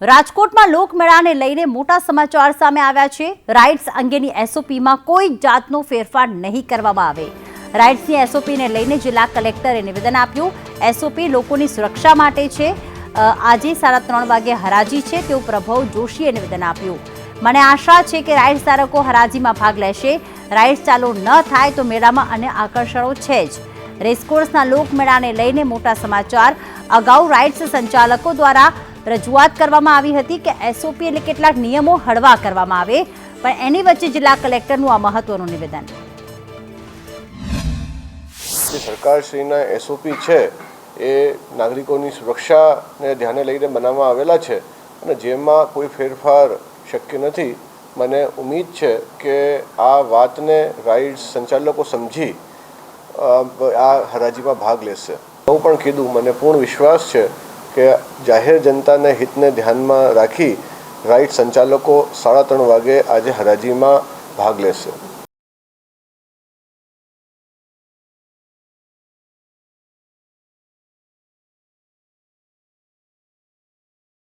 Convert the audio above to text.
રાજકોટમાં લોકમેળાને લઈને મોટા સમાચાર સામે આવ્યા છે. રાઇડ્સ અંગેની એસઓપીમાં કોઈ જાતનો ફેરફાર નહીં કરવામાં આવે. રાઇડ્સની એસઓપીને લઈને જિલ્લા કલેક્ટરે નિવેદન આપ્યું. એસઓપી લોકોની સુરક્ષા માટે છે. આજે સાડા ત્રણ વાગે હરાજી છે. તેવું પ્રભવ જોશીએ નિવેદન આપ્યું. મને આશા છે કે રાઇડ્સ ધારકો હરાજીમાં ભાગ લેશે. રાઇડ્સ ચાલુ ન થાય તો મેળામાં અન્ય આકર્ષણો છે જ. રેસકોર્સના લોકમેળાને લઈને મોટા સમાચાર. અગાઉ રાઇડ્સ સંચાલકો દ્વારા રજૂઆત કરવામાં આવી હતી કે એસઓપી એટલે કેટલાક નિયમો હળવા કરવામાં આવે, પણ એની વચ્ચે જિલ્લા કલેક્ટરનું આ મહત્વનું નિવેદન. સરકારશ્રીના એસઓપી છે, એ નાગરિકોની સુરક્ષાને ધ્યાને લઈને બનાવવામાં આવેલા છે અને જેમાં કોઈ ફેરફાર શક્ય નથી. મને ઉમીદ છે કે આ વાતને રાઇડ્સ સંચાલકો સમજી આ હરાજીમાં ભાગ લેશે. હું પણ કીધું, મને પૂર્ણ વિશ્વાસ છે કે જાહેર જનતાના હિતને ધ્યાનમાં રાખી રાઇડ સંચાલકો સાડા ત્રણ વાગે આજે હરાજીમાં ભાગ લેશે.